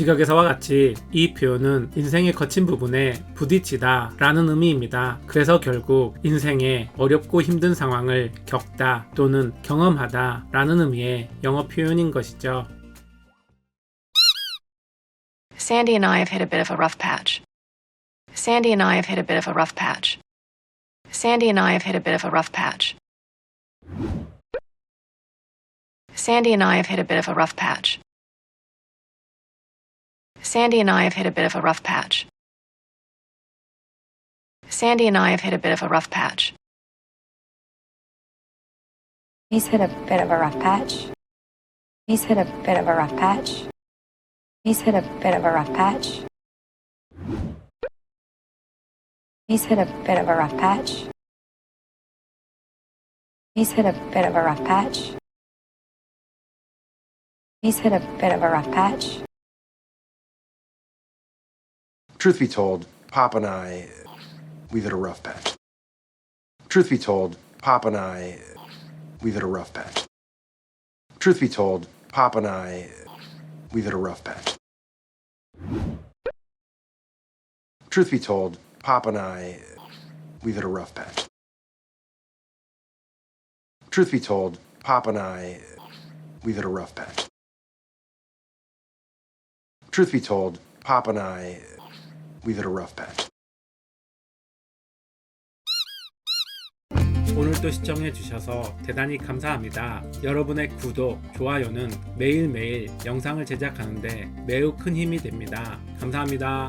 지각에서와 같이 이 표현은 인생의 거친 부분에 부딪히다 라는 의미입니다. 그래서 결국 인생의 어렵고 힘든 상황을 겪다 또는 경험하다 라는 의미의 영어 표현인 것이죠. Sandy and I have hit a bit of a rough patch. Sandy and I have hit a bit of a rough patch. Sandy and I have hit a bit of a rough patch. Sandy and I have hit a bit of a rough patch. Sandy and I have hit a bit of a rough patch. Sandy and I have hit a bit of a rough patch. He's hit a bit of a rough patch. He's hit a bit of a rough patch. He's hit a bit of a rough patch. He's hit a bit of a rough patch. He's hit a bit of a rough patch. He's hit a bit of a rough patch. Truth be told, Pop and I, we've had a rough patch. Truth be told, Pop and I, we've had a rough patch. Truth be told, Pop and I, we've had a rough patch. Truth be told, Pop and I, we've had a rough patch. Truth be told, Pop and I, we've hit a rough patch. Truth be told, Pop and I, we've hit a rough patch. 오늘도 시청해 주셔서 대단히 감사합니다. 여러분의 구독, 좋아요는 매일매일 영상을 제작하는데 매우 큰 힘이 됩니다. 감사합니다.